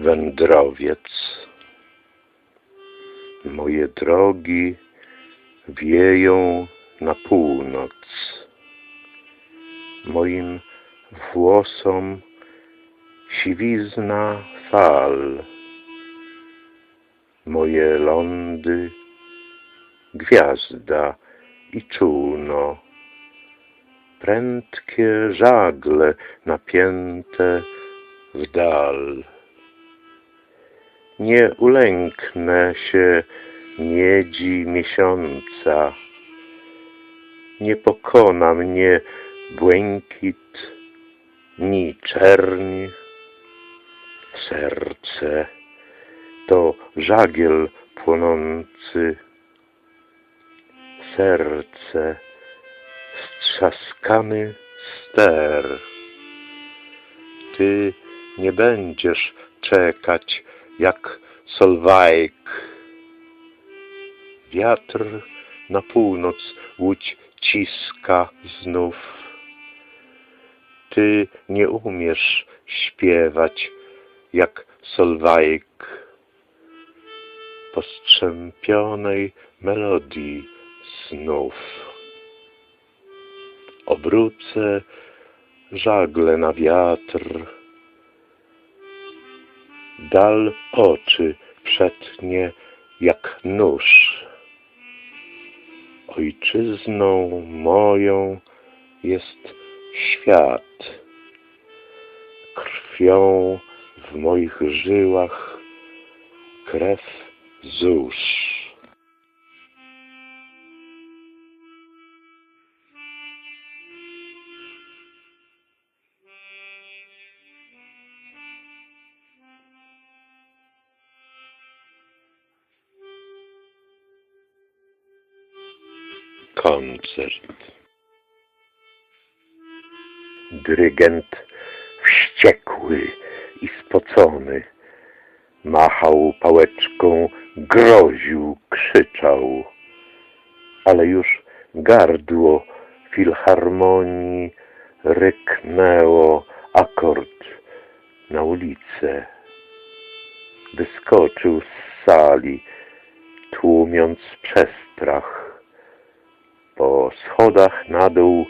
wędrowiec. Moje drogi wieją na północ. Moim włosom siwizna fal. Moje lądy gwiazda i czółno. Prędkie żagle napięte w dal. Nie ulęknę się miedzi miesiąca. Nie pokona mnie błękit ni czerń. Serce to żagiel płonący. Serce strzaskany ster. Ty nie będziesz czekać jak Solwajk. Wiatr na północ łódź ciska znów. Ty nie umiesz śpiewać jak Solwajk postrzępionej melodii snów. Obrócę żagle na wiatr, dal oczy przetnie jak nóż. Ojczyzną moją jest świat, krwią w moich żyłach krew zórz. Koncert. Dyrygent wściekły i spocony machał pałeczką, groził, krzyczał, ale już gardło filharmonii ryknęło akord na ulicę. Wyskoczył z sali, tłumiąc przestrach. Po schodach na dół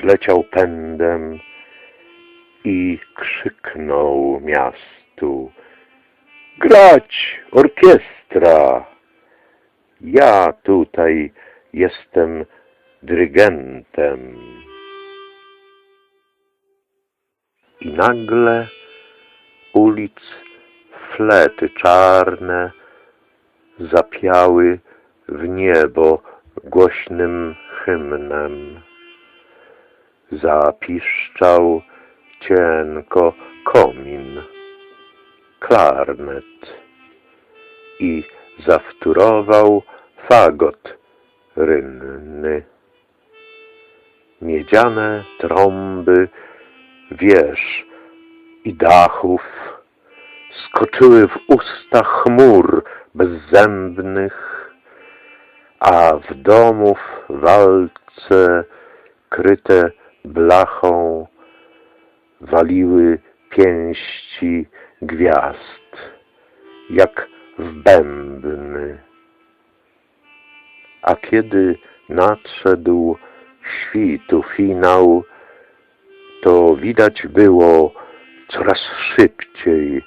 zleciał pędem i krzyknął miastu. Grać orkiestra! Ja tutaj jestem dyrygentem. I nagle ulic flety czarne zapiały w niebo głośnym hymnem. Zapiszczał cienko komin, klarnet i zawtórował fagot rynny. Miedziane trąby wież i dachów skoczyły w usta chmur bezzębnych, a w domów walce kryte blachą waliły pięści gwiazd, jak w bębny. A kiedy nadszedł świtu finał, to widać było coraz szybciej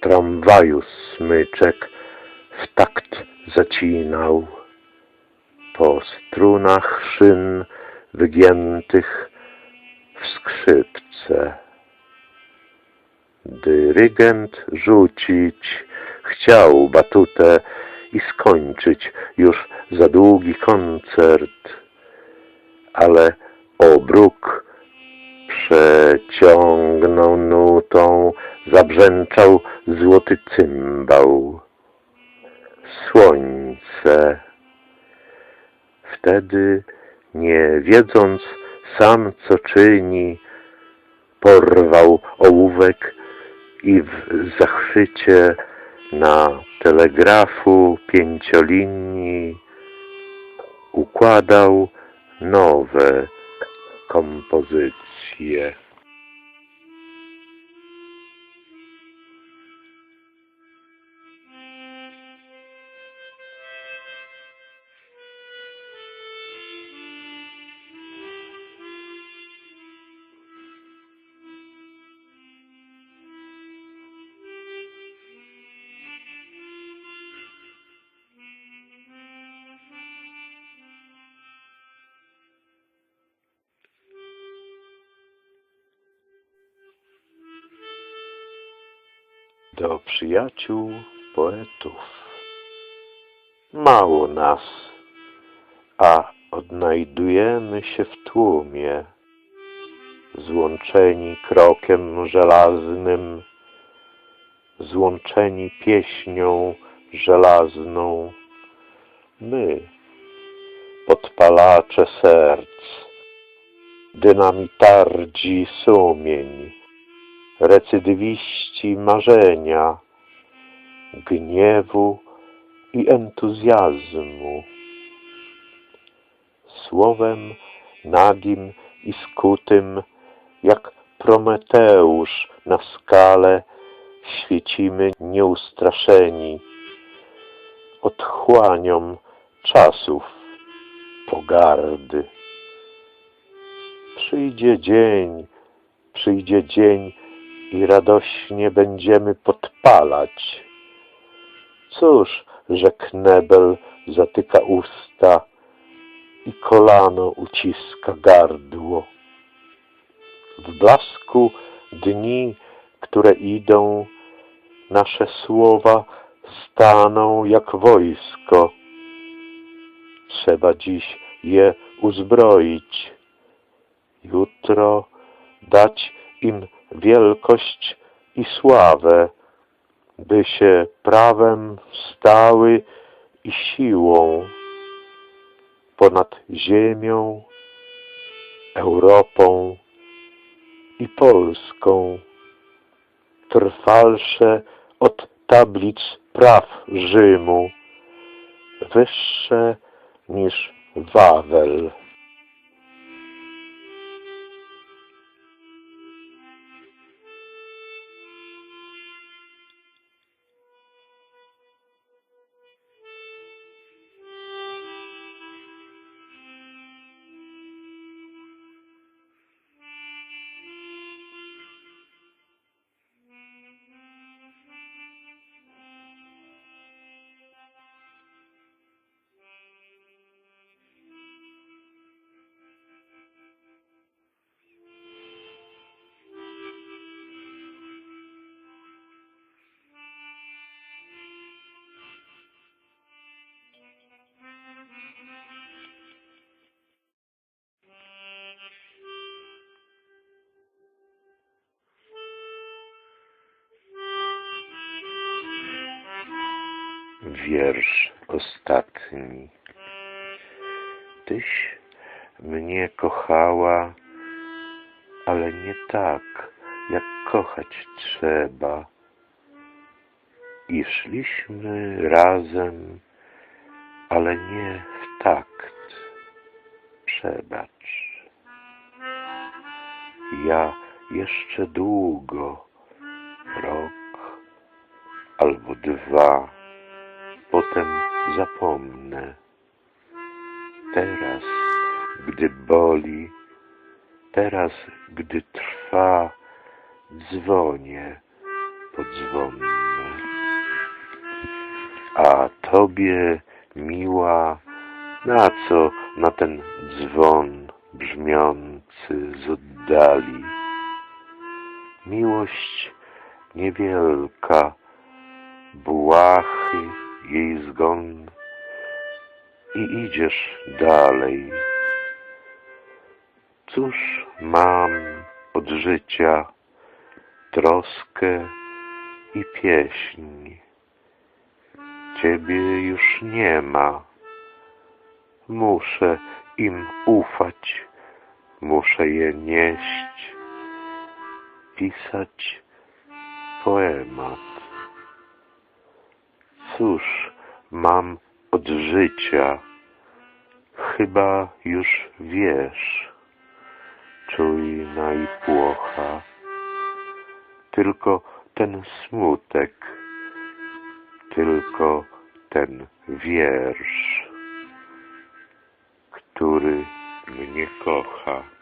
tramwaju smyczek w takt zacinał. Po strunach szyn wygiętych w skrzypce. Dyrygent rzucić chciał batutę i skończyć już za długi koncert, ale obruk przeciągnął nutą, zabrzęczał złoty cymbał. Słońce. Wtedy, nie wiedząc sam co czyni, porwał ołówek i w zachwycie na telegrafu pięciolinii układał nowe kompozycje. Do przyjaciół poetów. Mało nas, a odnajdujemy się w tłumie, złączeni krokiem żelaznym, złączeni pieśnią żelazną. My, podpalacze serc, dynamitardzi sumień, recydywiści marzenia, gniewu i entuzjazmu. Słowem nagim i skutym, jak Prometeusz na skale, świecimy nieustraszeni otchłaniom czasów pogardy. Przyjdzie dzień, przyjdzie dzień i radośnie będziemy podpalać. Cóż, że knebel zatyka usta i kolano uciska gardło. W blasku dni, które idą, nasze słowa staną jak wojsko. Trzeba dziś je uzbroić, jutro dać im wielkość i sławę, by się prawem stały i siłą ponad ziemią, Europą i Polską, trwalsze od tablic praw Rzymu, wyższe niż Wawel. Wiersz ostatni. Tyś mnie kochała, ale nie tak, jak kochać trzeba. I szliśmy razem, ale nie w takt. Przebacz. Ja jeszcze długo, rok albo dwa, potem zapomnę. Teraz, gdy boli, teraz, gdy trwa, dzwonię podzwonne. A tobie, miła, na co na ten dzwon brzmiący z oddali? Miłość niewielka, błachy jej zgon i idziesz dalej. Cóż mam od życia troskę i pieśń. Ciebie już nie ma. Muszę im ufać, muszę je nieść, pisać poemat. Cóż mam od życia? Chyba już wiesz, czujna i płocha. Tylko ten smutek, tylko ten wiersz, który mnie kocha.